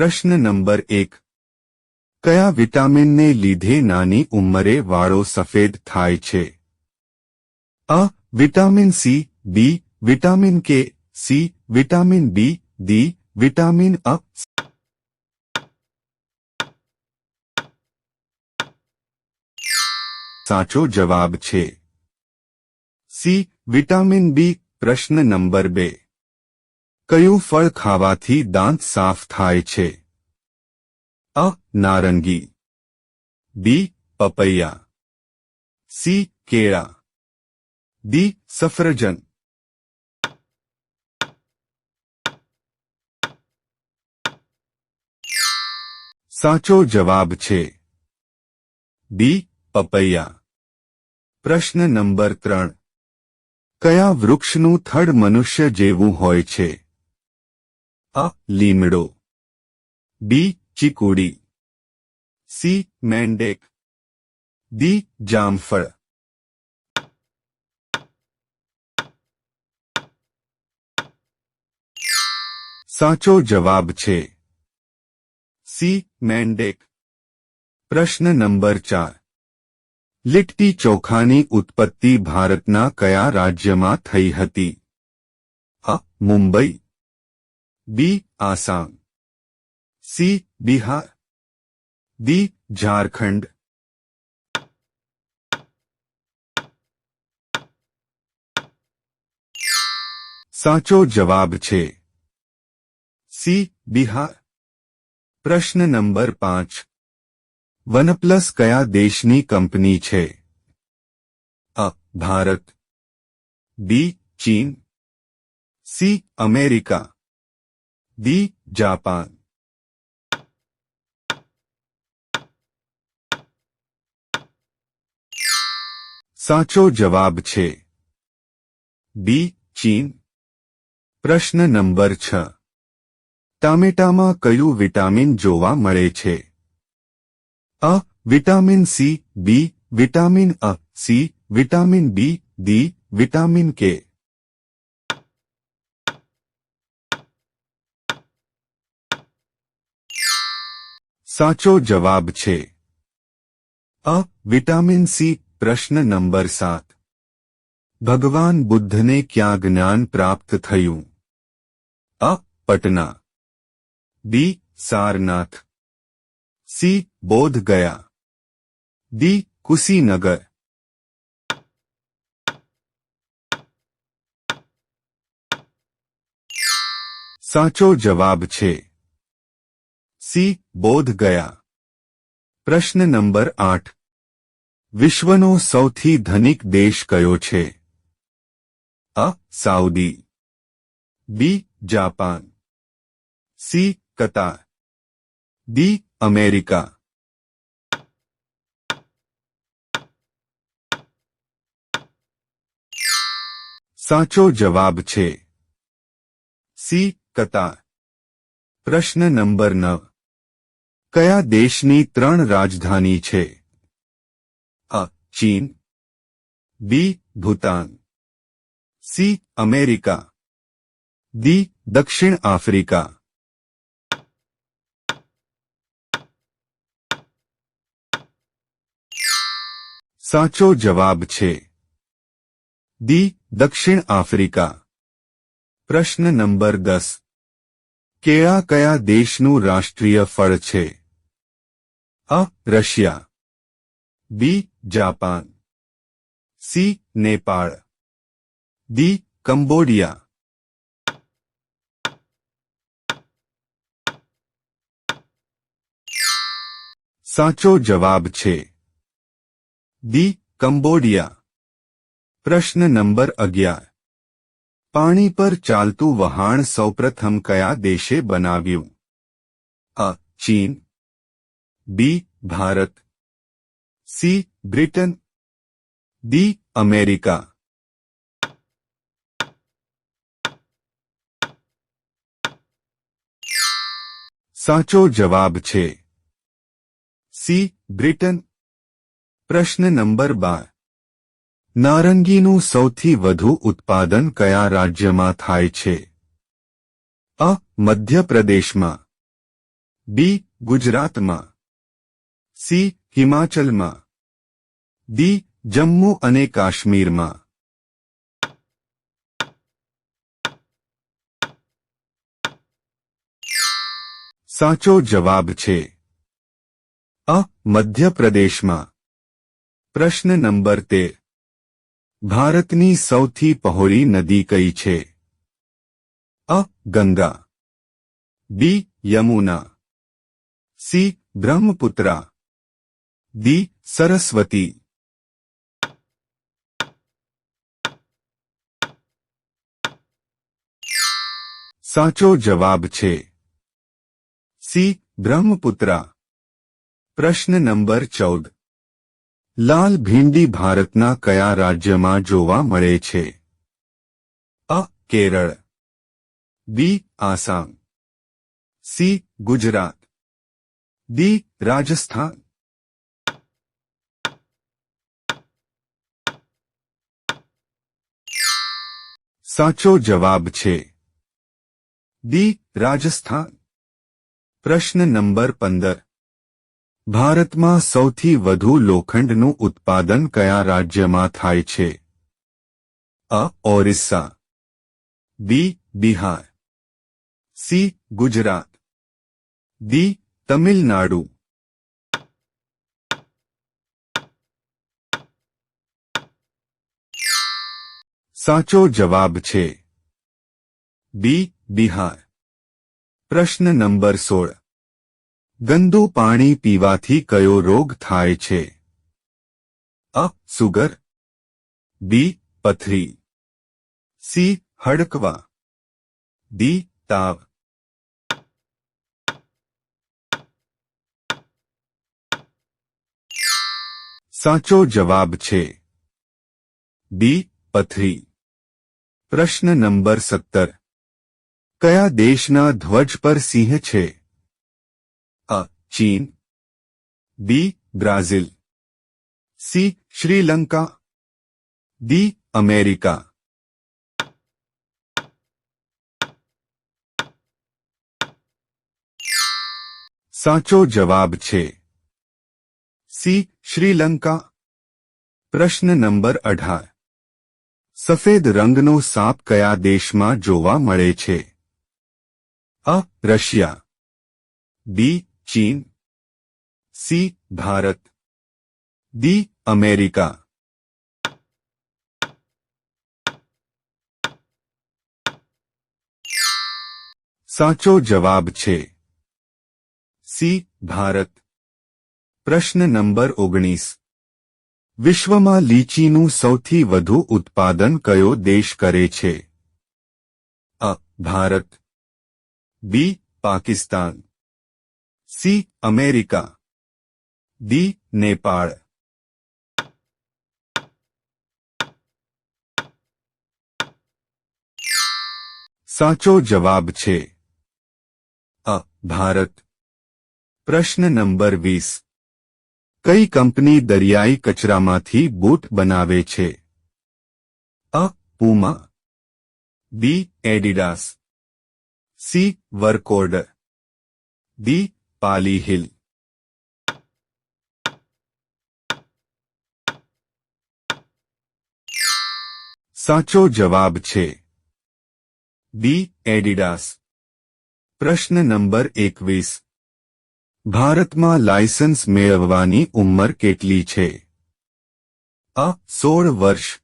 પ્રશ્ન નંબર એક. કયા વિટામિનને લીધે નાની ઉંમરે વાળો સફેદ થાય છે? અ, vitamin C, B, vitamin K, C, vitamin B D, vitamin અ સાચો જવાબ છે. સી, વિટામિન બી, પ્રશ્ન નંબર બે. કયું ફળ ખાવાથી દાંત સાફ થાય છે? અ, નારંગી. બી, પપૈયા. સી, કેળા. ડી, સફરજન. સાચો જવાબ છે. બી, પપૈયા. પ્રશ્ન નંબર ત્રણ. કયા વૃક્ષનું થડ મનુષ્ય જેવું હોય છે? અ, લીમડો. બી ચીકુડી સી મેંડેક ડી જામફળ સાચો જવાબ છે સી મેન્ડેક પ્રશ્ન નંબર ચાર લીટ્ટી ચોખાની ઉત્પત્તિ ભારતના કયા રાજ્યમાં થઈ હતી અ Mumbai B Assam C Bihar D Jharkhand સાચો જવાબ છે સી બિહાર પ્રશ્ન નંબર પાંચ વનપ્લસ કયા દેશની કંપની છે અ ભારત બી ચીન સી અમેરિકા ડી જાપાન સાચો જવાબ છે. બી, ચીન. પ્રશ્ન નંબર છ. ટામેટામાં કયું વિટામિન જોવા મળે છે? અ, વિટામિન સી, બી, વિટામિન અ, C, vitamin B, D, vitamin K. સાચો જવાબ છે. અ, વિટામિન સી પ્રશ્ન નંબર સાત ભગવાન બુદ્ધને ક્યાં જ્ઞાન પ્રાપ્ત થયું અ Patna B Sarnath C Bodh Gaya D Kushinagar સાચો જવાબ છે સી બોધ ગયા પ્રશ્ન નંબર આઠ વિશ્વનો સૌથી ધનિક દેશ કયો છે? અ. Saudi. B. Japan. C. Qatar. D. America. સાચો જવાબ છે. સી. કતાર. પ્રશ્ન નંબર નવ. કયા દેશની ત્રણ રાજધાની છે? અ ચીન, બી, ભૂતાન, સી, અમેરિકા દી દક્ષિણ આફ્રિકા. સાચો જવાબ છે દી દક્ષિણ આફ્રિકા. પ્રશ્ન નંબર દસ. કેળા કયા દેશનું રાષ્ટ્રીય ફળ છે? અ, Russia. B Japan C Nepal D Cambodia સાચો જવાબ છે દી કંબોડિયા પ્રશ્ન નંબર અગિયાર પાણી પર ચાલતું વહાણ સૌપ્રથમ કયા દેશે બનાવ્યું અ ચીન B Bharat C, Britain. D, America. સાચો જવાબ છે. C, Britain. પ્રશ્ન નંબર બાર. નારંગીનું સૌથી વધુ ઉત્પાદન કયા રાજ્યમાં થાય છે? અ, મધ્યપ્રદેશમાં. બી, ગુજરાતમાં. સી હિમાચલમાં. બી જમ્મુ અને કાશ્મીરમાં. સાચો જવાબ છે. અ, મધ્યપ્રદેશમાં. પ્રશ્ન નંબર તેર ભારતની સૌથી પહોળી નદી કઈ છે? અ, Ganga. B, Yamuna. C, Brahmaputra. D Saraswati સાચો જવાબ છે સી બ્રહ્મપુત્રા પ્રશ્ન નંબર ચૌદ લાલ ભીંડી ભારતના કયા રાજ્યમાં જોવા મળે છે અ Kerala B Assam C Gujarat D Rajasthan સાચો જવાબ છે. ડી રાજસ્થાન. પ્રશ્ન નંબર પંદર. ભારતમાં સૌથી વધુ લોખંડનું ઉત્પાદન કયા રાજ્યમાં થાય છે? અ. Orissa. B Bihar. C Gujarat. D Tamil Nadu. સાચો જવાબ છે. બી, બિહાર. પ્રશ્ન નંબર સોળ. ગંદુ પાણી પીવાથી કયો રોગ થાય છે? અ, સુગર. બી, પથરી. સી, હડકવા. ડી, તાવ. સાચો જવાબ છે. બી, પથરી. પ્રશ્ન નંબર સત્તર કયા દેશના ધ્વજ પર સિંહ છે અ ચીન B Brazil C Sri Lanka D America સાચો જવાબ છે સી શ્રીલંકા પ્રશ્ન નંબર અઢાર સફેદ રંગનો સાપ કયા દેશમાં જોવા મળે છે? અ, રશિયા. બી, ચીન. સી, ભારત. D, America. સાચો જવાબ છે. સી, ભારત. પ્રશ્ન નંબર ઓગણીસ. વિશ્વમાં લીચીનું સૌથી વધુ ઉત્પાદન કયો દેશ કરે છે? અ. Bharat. B. Pakistan. C. America. D. Nepal. સાચો જવાબ છે. અ. ભારત. પ્રશ્ન નંબર વીસ. કઈ કંપની દરિયાઈ કચરામાંથી બૂટ બનાવે છે? અ, પૂમા. B, Adidas. સી વર્કોર્ડ ડી, પાલી હિલ. સાચો જવાબ છે. બી, એડિડાસ. પ્રશ્ન નંબર એકવીસ. ભારતમાં લાયસન્સ મેળવવાની ઉંમર કેટલી છે? અ, સોળ વર્ષ.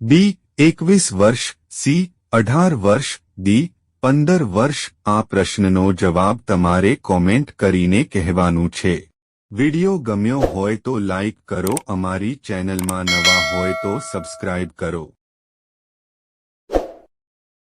બી, એકવીસ વર્ષ. સી, અઢાર વર્ષ. ડી, પંદર વર્ષ. આ પ્રશ્નનો જવાબ તમારે કોમેન્ટ કરીને કહેવાનું છે. વિડિયો ગમ્યો હોય તો લાઇક કરો. અમારી ચેનલમાં નવા હોય તો સબસ્ક્રાઇબ કરો.